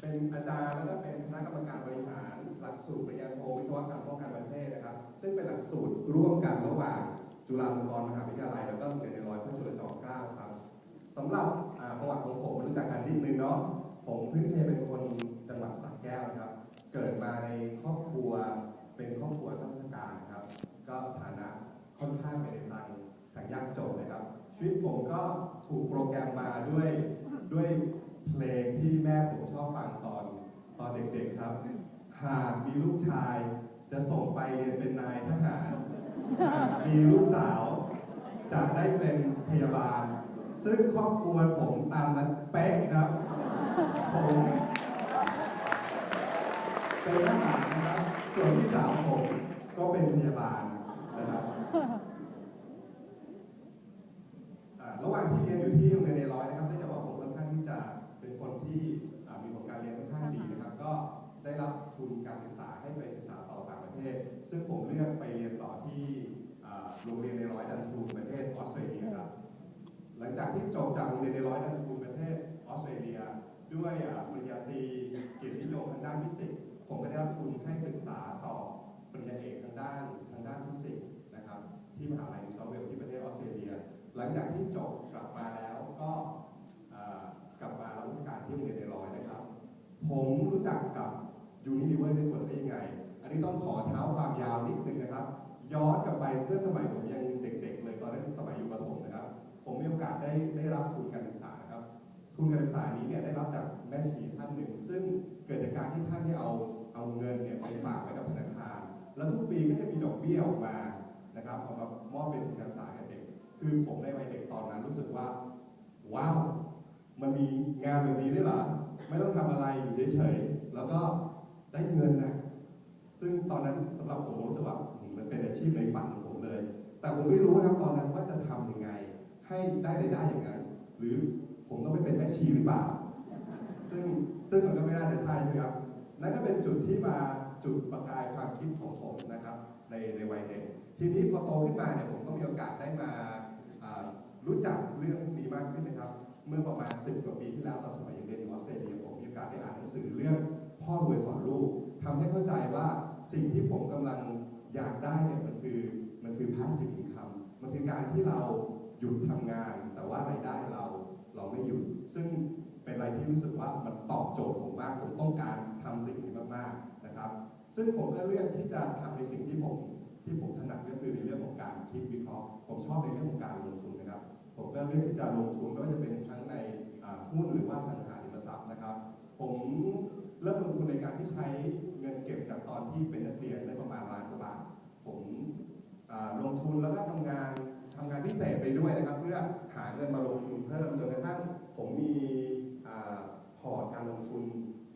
เป็นอาจารย์แล้วก็เป็นคณะกรรมการบริหารหลักสูตรปริญญาโทวิศวกรรมป้องกันประเทศนะครับ ซึ่งเป็นหลักสูตรร่วมกันระหว่างจุฬาลงกรณ์มหาวิทยาลัย แล้วก็โรงเรียนในร้อยพระจุลจอมเกล้าครับสำหรับประวัติของผมรู้จักกันนิดนึงเนาะผมพื้นเพเป็นคนจังหวัดสระแก้วนะครับ เกิดมาในครอบครัวเป็นครอบครัวข้าราชการครับ ก็ฐานะค่อนข้างไปในทางทางยากจนนะครับ ชีวิตผมก็ถูกโปรแกรมมาด้วยด้วย เพลงที่แม่ผมชอบฟังตอนตอนเด็กๆครับ หากมีลูกชายจะส่งไปเรียนเป็นนายทหาร หากมีลูกสาวจะได้เป็นพยาบาล ซึ่งครอบครัวผมตามนั้นเป๊ะครับ ผมเป็นทหารนะครับ ส่วนพี่สาวผมก็เป็นพยาบาล โรงเรียนในร้อยดันทูประเทศออสเตรเลียครับหลังจากที่จบจากโรงเรียนในร้อยดันทูประเทศออสเตรเลีย ด้วยปริญญาตรีเกียรตินิยมทางด้านฟิสิกส์ผมก็ได้รับทุนให้ศึกษาต่อปริญญาเอกทางด้านทางด้านฟิสิกส์นะครับที่มหาลัยนิวเซาท์เวลที่ประเทศออสเตรเลีย หลังจากที่จบกลับมาแล้วก็กลับมารับราชการที่โรงเรียนในร้อยนะครับ ผมรู้จักกับยูนิลิเวอร์เน็ตเวิร์กได้ยังไง อันนี้ต้องขอเท้าความยาวนิดนึงนะครับ ย้อนกลับไปเมื่อสมัยผมยังเด็กๆเลยตอนนั้นสมัยอยู่ประถมนะครับ ผมมีโอกาสได้ได้รับทุนการศึกษาครับ ทุนการศึกษานี้เนี่ยได้รับจากแม่ชีท่านหนึ่ง ซึ่งเกิดจากการที่ท่านที่เอาเอาเงินเนี่ยไปฝากไว้กับธนาคาร แล้วทุกปีก็จะมีดอกเบี้ยออกมานะครับเอามามอบเป็นทุนการศึกษาให้เด็ก คือผมในวัยเด็กตอนนั้นรู้สึกว่าว้าวมันมีงานแบบนี้ด้วยเหรอไม่ต้องทำอะไรอยู่เฉยๆแล้วก็ได้เงินนะ ซึ่งตอนนั้นสำหรับผมรู้สึกว่ามมันเป็นอาชีพในฝันของผมเลย แต่ผมไม่รู้นะครับตอนนั้นว่าจะทำยังไง ให้ได้รายได้อย่างนั้น หรือผมต้องไปเป็นแม่ชีหรือเปล่า ซึ่งซึ่งมันก็ไม่น่าจะใช่นะครับ นั่นก็เป็นจุดที่มาจุดประกายความคิดของผมนะครับ ในในวัยเด็ก ทีนี้พอโตขึ้นมาเนี่ยผมก็มีโอกาสได้มารู้จักเรื่องนี้มากขึ้นนะครับ เมื่อประมาณ10กว่าปีที่แล้วตอนสมัยยังเรียนอยู่ออสเตรเลียผมมีโอกาสได้อ่านหนังสือเรื่องพ่อรวยสอนลูกทำให้เข้าใจว่า สิ่งที่ผมกำลังอยากได้เนี่ยมันคือมันคือ passive income มันคือการที่เราหยุดทำงาน แต่ว่ารายได้เราเราไม่หยุด ซึ่งเป็นอะไรที่รู้สึกว่ามันตอบโจทย์ผมมากผมต้องการทำสิ่งนี้มากๆนะครับ ซึ่งผมก็เลือกที่จะทำในสิ่งที่ผมที่ผมถนัดก็คือในเรื่องของการคิดวิเคราะห์ ผมชอบในเรื่องของการลงทุนนะครับ ผมก็เลือกที่จะลงทุนไม่ว่าจะเป็นทั้งในหุ้นหรือว่าสังหาริมทรัพย์นะครับ ผมเริ่มลงทุนในการที่ใช้ เก็บจากตอนที่เป็นนักเรียนได้ประมาณล้านกว่าบาทผมลงทุนแล้วก็ทำงานทำงานพิเศษไปด้วยนะครับ เพื่อหาเงินมาลงทุนเพิ่มจนกระทั่งผมมีพอร์ตการลงทุน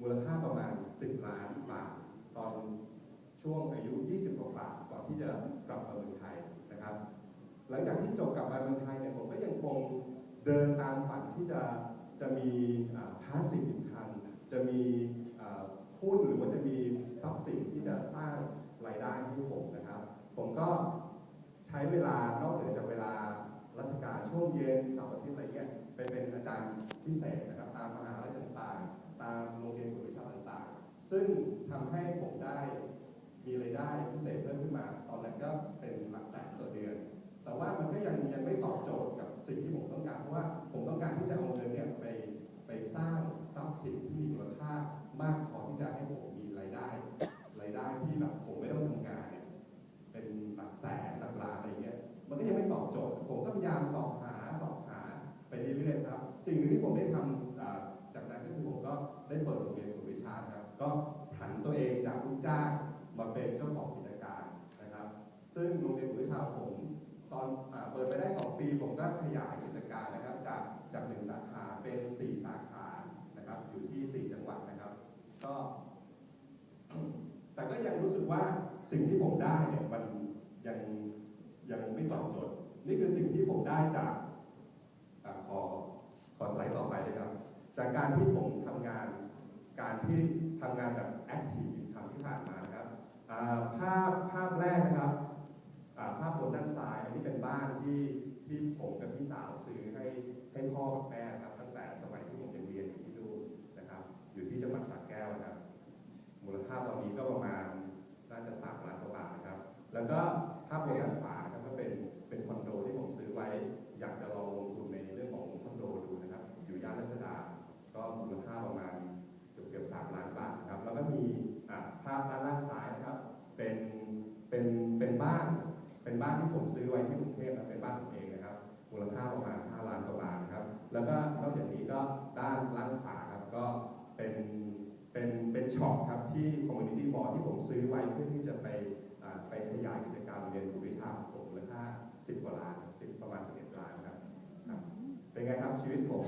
มูลค่าประมาณ 10 ล้านบาทตอนช่วงอายุ 20 กว่าๆก่อนที่จะกลับมาเมืองไทยนะครับ หลังจากที่จบกลับมาเมืองไทยเนี่ยผมก็ยังคงเดินตามฝันที่จะจะมีพาสซีฟอินคัมจะมี หุ้นหรือว่าจะมีทรัพย์สินที่จะสร้างรายได้ให้ผมนะครับ ผมก็ใช้เวลานอกเหนือจากเวลาราชการช่วงเย็นเสาร์อาทิตย์อะไรเงี้ยไปเป็นอาจารย์พิเศษนะครับ ตามมหาลัยต่างๆ ตามโรงเรียนกวดวิชาต่างๆ ซึ่งทำให้ผมได้มีรายได้พิเศษเพิ่มขึ้นมา ตอนนั้นก็เป็นหลักแสนต่อเดือน แต่ว่ามันก็ยังยังไม่ตอบโจทย์กับสิ่งที่ผมต้องการ เพราะว่าผมต้องการที่จะเอาเงินเนี่ยไปไปสร้างทรัพย์สินที่มีมูลค่า มากพอที่จะให้ผมมีรายได้ รายได้ที่แบบผมไม่ต้องทำงานเนี่ยเป็นหลักแสนหลักล้านอะไรเงี้ยมันก็ยังไม่ตอบโจทย์ ผมก็พยายามสอบหาสอบหาไปเรื่อยๆครับ สิ่งหนึ่งที่ผมได้ทำอ่าจากนั้นก็คือผมก็ได้เปิดโรงเรียนกวดวิชาครับ ก็ผันตัวเองจากลูกจ้างมาเป็นเจ้าของกิจการนะครับ ซึ่งโรงเรียนกวดวิชาผมตอนอเปิดไปได้ 2 ปี ผมก็ขยายกิจการนะครับ จากจากหนึ่งสาขาเป็น 4 สาขานะครับอยู่ที่ 4 จังหวัดนะครับ ก็ แต่ กว่าสิ่งที่ผมได้เนี่ยมันยังยังไม่ตอบโจทย์นี่คือสิ่งที่ผมได้จากอขอขอสไลด์ต่อไปเลยครับ จากการที่ผมทำงานการที่ทำงานแบบ active income ที่ผ่านมานะครับภาพภาพแรกนะครับภาพบนด้านซ้ายอันนี้เป็นบ้านที่ที่ผมกับพี่สาวซื้อให้ให้พ่อกับแม่ครับตั้งแต่สมัยที่ผมยังเรียนอยู่ที่นู่นนะครับ อยู่ที่จังหวัดสระาพด้านล่างซ้ายนะครับ เป็นเป็นเป็นบ้าน เป็นบ้านที่ผมซื้อ ไว้ที่กรุงเทพนะเป็นบ้านผมเองนะครับมูลค่าประมาณ5ล้านกว่าบาทนครับแล้วก็นอกจากนี้ก็ด้านล่างขวาครับก็เป็นเป็นเป็นช็อปครับที่ community mall ที่ผมซื้อไว้เพื่อที่จะไปไปขยายกิจกรรมเรียนรู้วิชาของผมมูลค่า10กว่าล้าน10ประมาณ11ล้านครับเป็นไงครับชีวิตผม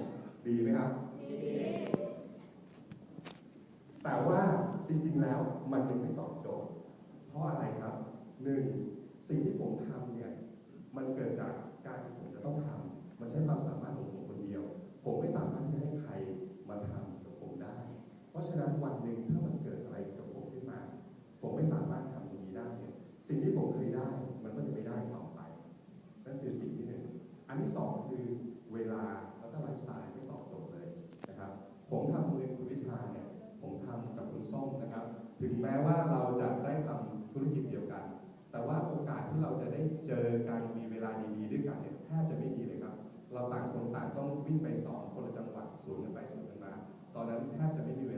ดีไหมครับดีแต่ว่าจริงๆแล้วมันยังไม่ตอบโจทย์ เพราะอะไรครับหนึ่งสิ่งที่ผมทำเนี่ย มันเกิดจากการที่ผมจะต้องทำมันใช้ความสามารถของผมคนเดียว ผมไม่สามารถที่จะให้ใครมาทำกับผมได้ เพราะฉะนั้นวันหนึ่งถ้ามันเกิดอะไรกับผมขึ้นมา ผมไม่สามารถทำตรงนี้ได้เนี่ยสิ่งที่ผมเคยได้มันก็จะไม่ได้ต่อไป นั่นคือสิ่งที่หนึ่งอันที่สองคือเวลาแล้วก็ไลฟ์สไตล์ไม่ตอบโจทย์เลยนะครับ ผมทำเรียนคุณวิชาเนี่ยผมทำกับคุณส้มนะครับ ถึงแม้ว่าเราจะได้ทำธุรกิจเดียวกัน แต่ว่าโอกาสที่เราจะได้เจอกันมีเวลาดีๆด้วยกันเนี่ยแทบจะไม่มีเลยครับ เราต่างคนต่างต้องวิ่งไปสอนคนละจังหวัดสวนกันไปสวนกันมา ตอนนั้นแทบจะไม่มีเว